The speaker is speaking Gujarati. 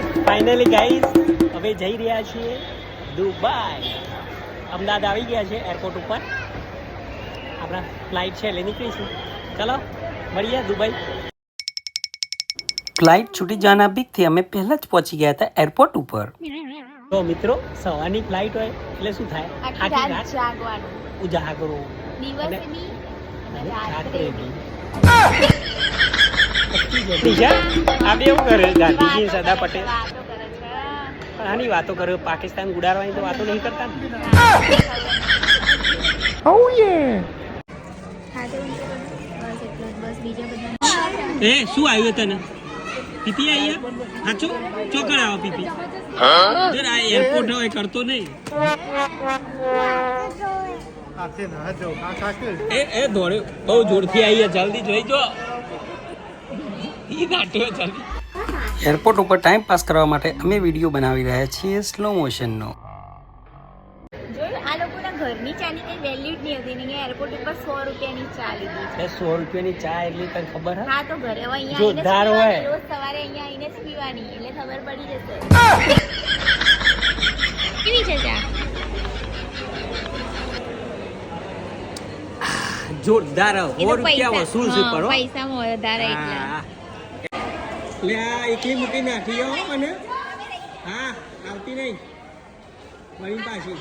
ફાઇનલી ગાઈઝ હવે જઈ રહ્યા છીએ દુબઈ. અમદાવાદ આવી ગયા છે એરપોર્ટ ઉપર. આપણા ફ્લાઇટ છે એટલે નીકળીશું. ચલો મળીએ દુબઈ. ફ્લાઇટ છૂટી જવાના બીકથી અમે પહેલા જ પહોંચી ગયા હતા એરપોર્ટ ઉપર. તો મિત્રો સવારની ફ્લાઇટ હોય એટલે શું થાય? આખી રાત જાગવાનું. ઉજાગરો. દિવસની અને- બી આ બે એવું કરે ગાંધીજી સરદાર પટેલ. પણ આની વાતો કરે પાકિસ્તાન ઉડાડવાની તો વાતો નહીં કરતા એ શું આવ્યું તને? પીપી આવ્યા સાચો ચોકડ આવો પીપી. જરા આ એરપોર્ટ હોય કરતો નહીં. એ એ દોડ્યો. બહુ જોરથી આવી જલ્દી જોઈ જો. એરપોર્ટ ઉપર ટાઈમ પાસ કરવા માટે અમે વીડિયો બનાવી રહ્યા છીએ સ્લો મોશનનો આ લોકોના ઘરની ચાની કઈ વેલ્યુ નહીં હતી ને એરપોર્ટ ઉપર સો રૂપિયાની ચા લીધી છે સો રૂપિયાની ચા એટલી તને ખબર હા તો ઘરે હવે અહીંયા જોરદાર હોય. પીવાની. રોજ સવારે અહીંયા આવીને જ પીવાની એટલે ખબર પડી જશે કેવી છે ચા જોરદાર એ રૂપિયા વસૂલ છે હા, પર હો. પૈસામાં વધારે એટલે હા. લે આ એકલી મૂકી નાખી મને. હા આવતી નહીં. વળી પાછી.